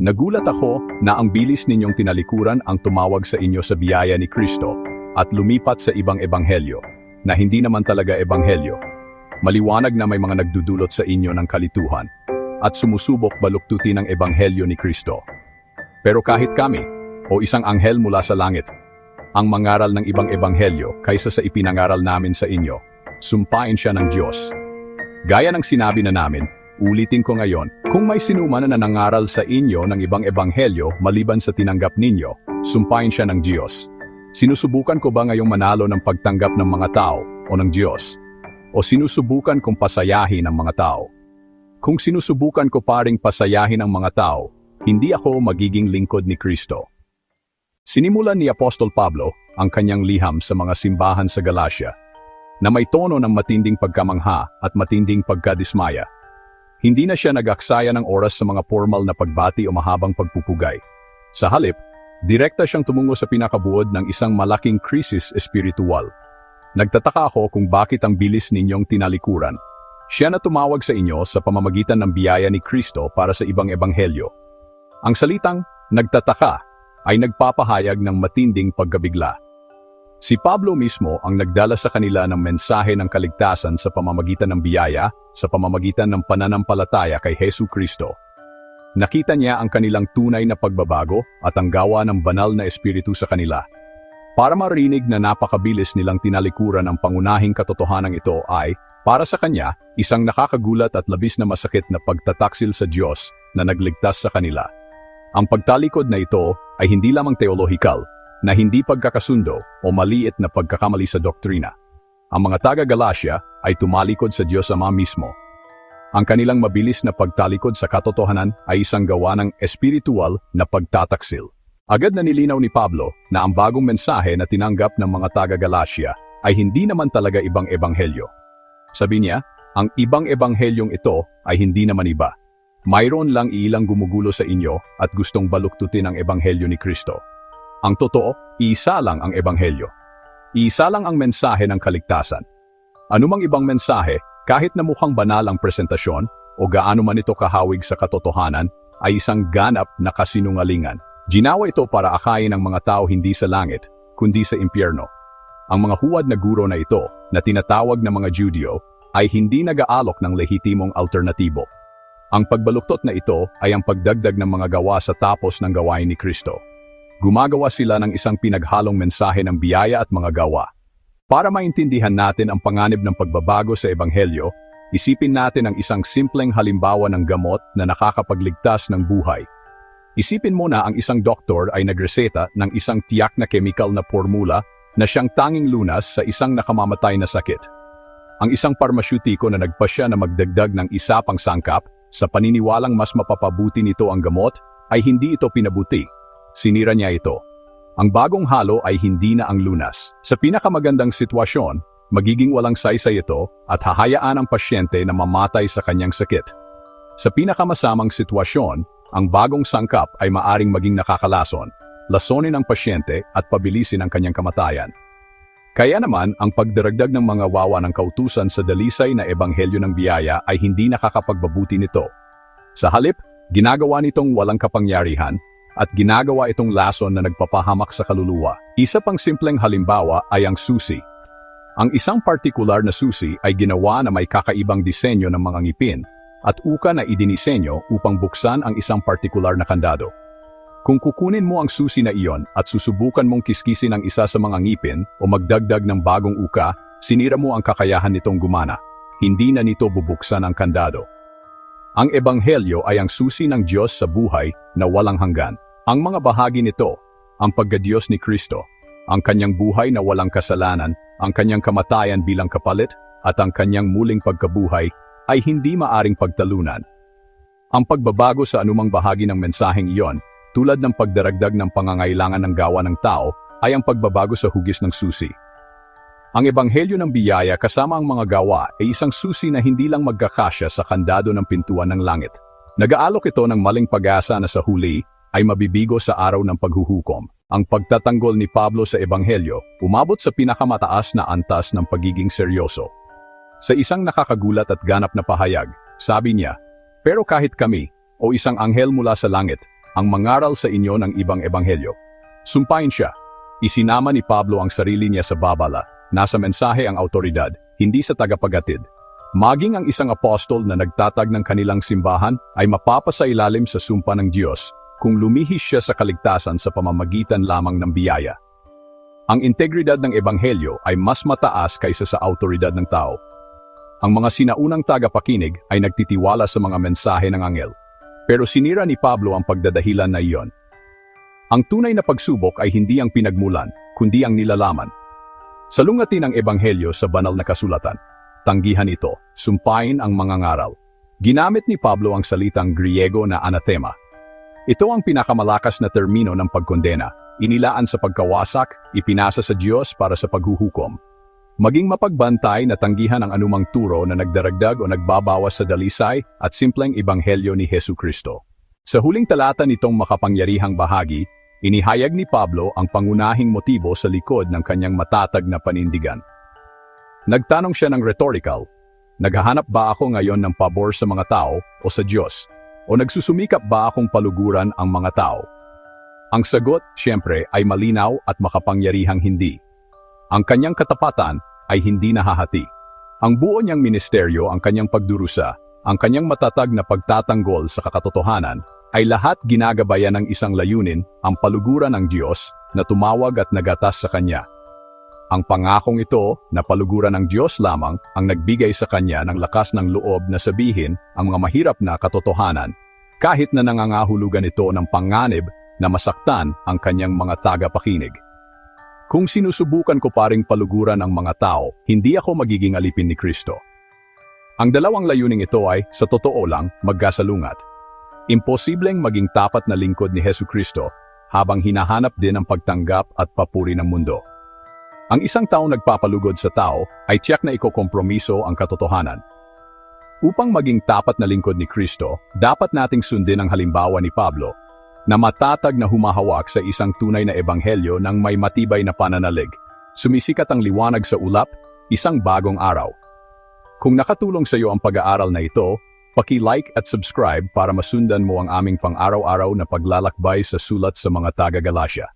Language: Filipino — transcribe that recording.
Nagulat ako na ang bilis ninyong tinalikuran ang tumawag sa inyo sa biyaya ni Kristo at lumipat sa ibang ebanghelyo na hindi naman talaga ebanghelyo. Maliwanag na may mga nagdudulot sa inyo ng kalituhan at sumusubok baluktutin ang ebanghelyo ni Kristo. Pero kahit kami, o isang anghel mula sa langit, ang mangaral ng ibang ebanghelyo kaysa sa ipinangaral namin sa inyo, sumpain siya ng Diyos. Gaya ng sinabi na namin, ulitin ko ngayon, kung may sinuman na nanangaral sa inyo ng ibang ebanghelyo maliban sa tinanggap ninyo, sumpain siya ng Diyos. Sinusubukan ko ba ngayong manalo ng pagtanggap ng mga tao o ng Diyos? O sinusubukan kong pasayahin ang mga tao? Kung sinusubukan ko paring pasayahin ang mga tao, hindi ako magiging lingkod ni Kristo. Sinimulan ni Apostol Pablo ang kanyang liham sa mga simbahan sa Galacia na may tono ng matinding pagkamangha at matinding pagkadismaya. Hindi na siya nag-aksaya ng oras sa mga formal na pagbati o mahabang pagpupugay. Sa halip, direkta siyang tumungo sa pinakabuod ng isang malaking krisis espiritual. Nagtataka ako kung bakit ang bilis ninyong tinalikuran. Siya na tumawag sa inyo sa pamamagitan ng biyaya ni Kristo para sa ibang ebanghelyo. Ang salitang nagtataka ay nagpapahayag ng matinding pagkabigla. Si Pablo mismo ang nagdala sa kanila ng mensahe ng kaligtasan sa pamamagitan ng biyaya, sa pamamagitan ng pananampalataya kay Hesu Kristo. Nakita niya ang kanilang tunay na pagbabago at ang gawa ng banal na espiritu sa kanila. Para marinig na napakabilis nilang tinalikuran ang pangunahing katotohanan ito ay, para sa kanya, isang nakakagulat at labis na masakit na pagtataksil sa Diyos na nagligtas sa kanila. Ang pagtalikod na ito ay hindi lamang teolohikal, na hindi pagkakasundo o maliit na pagkakamali sa doktrina. Ang mga taga-Galacia ay tumalikod sa Diyos Ama mismo. Ang kanilang mabilis na pagtalikod sa katotohanan ay isang gawa ng espiritual na pagtataksil. Agad na nilinaw ni Pablo na ang bagong mensahe na tinanggap ng mga taga-Galacia ay hindi naman talaga ibang ebanghelyo. Sabi niya, ang ibang ebanghelyong ito ay hindi naman iba. Mayroon lang ilang gumugulo sa inyo at gustong baluktutin ang ebanghelyo ni Kristo. Ang totoo, isa lang ang ebanghelyo. Isa lang ang mensahe ng kaligtasan. Anumang ibang mensahe, kahit na mukhang banal ang presentasyon o gaano man ito kahawig sa katotohanan, ay isang ganap na kasinungalingan. Ginawa ito para akayin ang mga tao hindi sa langit, kundi sa impyerno. Ang mga huwad na guro na ito, na tinatawag na mga Judeo, ay hindi nag-aalok ng lehitimong alternatibo. Ang pagbaluktot na ito ay ang pagdagdag ng mga gawa sa tapos ng gawain ni Kristo. Gumagawa sila ng isang pinaghalong mensahe ng biyaya at mga gawa. Para maintindihan natin ang panganib ng pagbabago sa Ebanghelyo, isipin natin ang isang simpleng halimbawa ng gamot na nakakapagligtas ng buhay. Isipin mo na ang isang doktor ay nagreseta ng isang tiyak na chemical na formula na siyang tanging lunas sa isang nakamamatay na sakit. Ang isang parmasyutiko na nagpasya na magdagdag ng isa pang sangkap sa paniniwalang mas mapapabuti nito ang gamot ay hindi ito pinabuti Sinira niya ito. Ang bagong halo ay hindi na ang lunas. Sa pinakamagandang sitwasyon, magiging walang saysay ito at hahayaan ang pasyente na mamatay sa kanyang sakit. Sa pinakamasamang sitwasyon, ang bagong sangkap ay maaring maging nakakalason, lasonin ang pasyente at pabilisin ang kanyang kamatayan. Kaya naman, ang pagdaragdag ng mga wawa ng kautusan sa dalisay na ebanghelyo ng biyaya ay hindi nakakapagbabuti nito. Sa halip, ginagawa nitong walang kapangyarihan at ginagawa itong lason na nagpapahamak sa kaluluwa. Isa pang simpleng halimbawa ay ang susi. Ang isang partikular na susi ay ginawa na may kakaibang disenyo ng mga ngipin at uka na idinisenyo upang buksan ang isang partikular na kandado. Kung kukunin mo ang susi na iyon at susubukan mong kiskisin ang isa sa mga ngipin o magdagdag ng bagong uka, sinira mo ang kakayahan nitong gumana. Hindi na nito bubuksan ang kandado. Ang ebanghelyo ay ang susi ng Diyos sa buhay na walang hanggan. Ang mga bahagi nito, ang pagkadiyos ni Kristo, ang kanyang buhay na walang kasalanan, ang kanyang kamatayan bilang kapalit, at ang kanyang muling pagkabuhay, ay hindi maaring pagtalunan. Ang pagbabago sa anumang bahagi ng mensaheng iyon, tulad ng pagdaragdag ng pangangailangan ng gawa ng tao, ay ang pagbabago sa hugis ng susi. Ang ebanghelyo ng biyaya kasama ang mga gawa ay isang susi na hindi lang magkakasya sa kandado ng pintuan ng langit. Nag-aalok ito ng maling pag-asa na sa huli ay mabibigo sa araw ng paghuhukom. Ang pagtatanggol ni Pablo sa ebanghelyo umabot sa pinakamataas na antas ng pagiging seryoso. Sa isang nakakagulat at ganap na pahayag, sabi niya, Pero kahit kami, o isang anghel mula sa langit, ang mangaral sa inyo ng ibang ebanghelyo. Sumpain siya. Isinama ni Pablo ang sarili niya sa babala. Nasa mensahe ang autoridad, hindi sa tagapagatid. Maging ang isang apostol na nagtatag ng kanilang simbahan ay mapapasailalim sa sumpa ng Diyos kung lumihis siya sa kaligtasan sa pamamagitan lamang ng biyaya. Ang integridad ng ebanghelyo ay mas mataas kaysa sa autoridad ng tao. Ang mga sinaunang tagapakinig ay nagtitiwala sa mga mensahe ng angel. Pero sinira ni Pablo ang pagdadahilan na iyon. Ang tunay na pagsubok ay hindi ang pinagmulan, kundi ang nilalaman. Salungatin ang ebanghelyo sa banal na kasulatan. Tanggihan ito, sumpain ang mga ngaral. Ginamit ni Pablo ang salitang Griego na anathema. Ito ang pinakamalakas na termino ng pagkondena, inilaan sa pagkawasak, ipinasa sa Diyos para sa paghuhukom. Maging mapagbantay na tanggihan ang anumang turo na nagdaragdag o nagbabawas sa dalisay at simpleng ebanghelyo ni Hesu Kristo. Sa huling talata nitong makapangyarihang bahagi, inihayag ni Pablo ang pangunahing motibo sa likod ng kanyang matatag na panindigan. Nagtanong siya ng rhetorical, Naghahanap ba ako ngayon ng pabor sa mga tao o sa Diyos? O nagsusumikap ba akong paluguran ang mga tao? Ang sagot, siyempre, ay malinaw at makapangyarihang hindi. Ang kanyang katapatan ay hindi nahahati. Ang buo niyang ministeryo, ang kanyang pagdurusa, ang kanyang matatag na pagtatanggol sa kakatotohanan, ay lahat ginagabayan ng isang layunin, ang paluguran ng Diyos na tumawag at nagatas sa kanya. Ang pangakong ito na paluguran ng Diyos lamang ang nagbigay sa kanya ng lakas ng loob na sabihin ang mga mahirap na katotohanan, kahit na nangangahulugan ito ng panganib na masaktan ang kanyang mga tagapakinig. Kung sinusubukan ko paring paluguran ang mga tao, hindi ako magiging alipin ni Kristo. Ang dalawang layuning ito ay, sa totoo lang, magkasalungat. Imposibleng maging tapat na lingkod ni Hesu Kristo habang hinahanap din ang pagtanggap at papuri ng mundo. Ang isang taong nagpapalugod sa tao ay tiyak na ikokompromiso ang katotohanan. Upang maging tapat na lingkod ni Kristo, dapat nating sundin ang halimbawa ni Pablo na matatag na humahawak sa isang tunay na ebanghelyo ng may matibay na pananalig. Sumisikat ang liwanag sa ulap, isang bagong araw. Kung nakatulong sa iyo ang pag-aaral na ito, paki-like at subscribe para masundan mo ang aming pang-araw-araw na paglalakbay sa sulat sa mga taga-Galacia.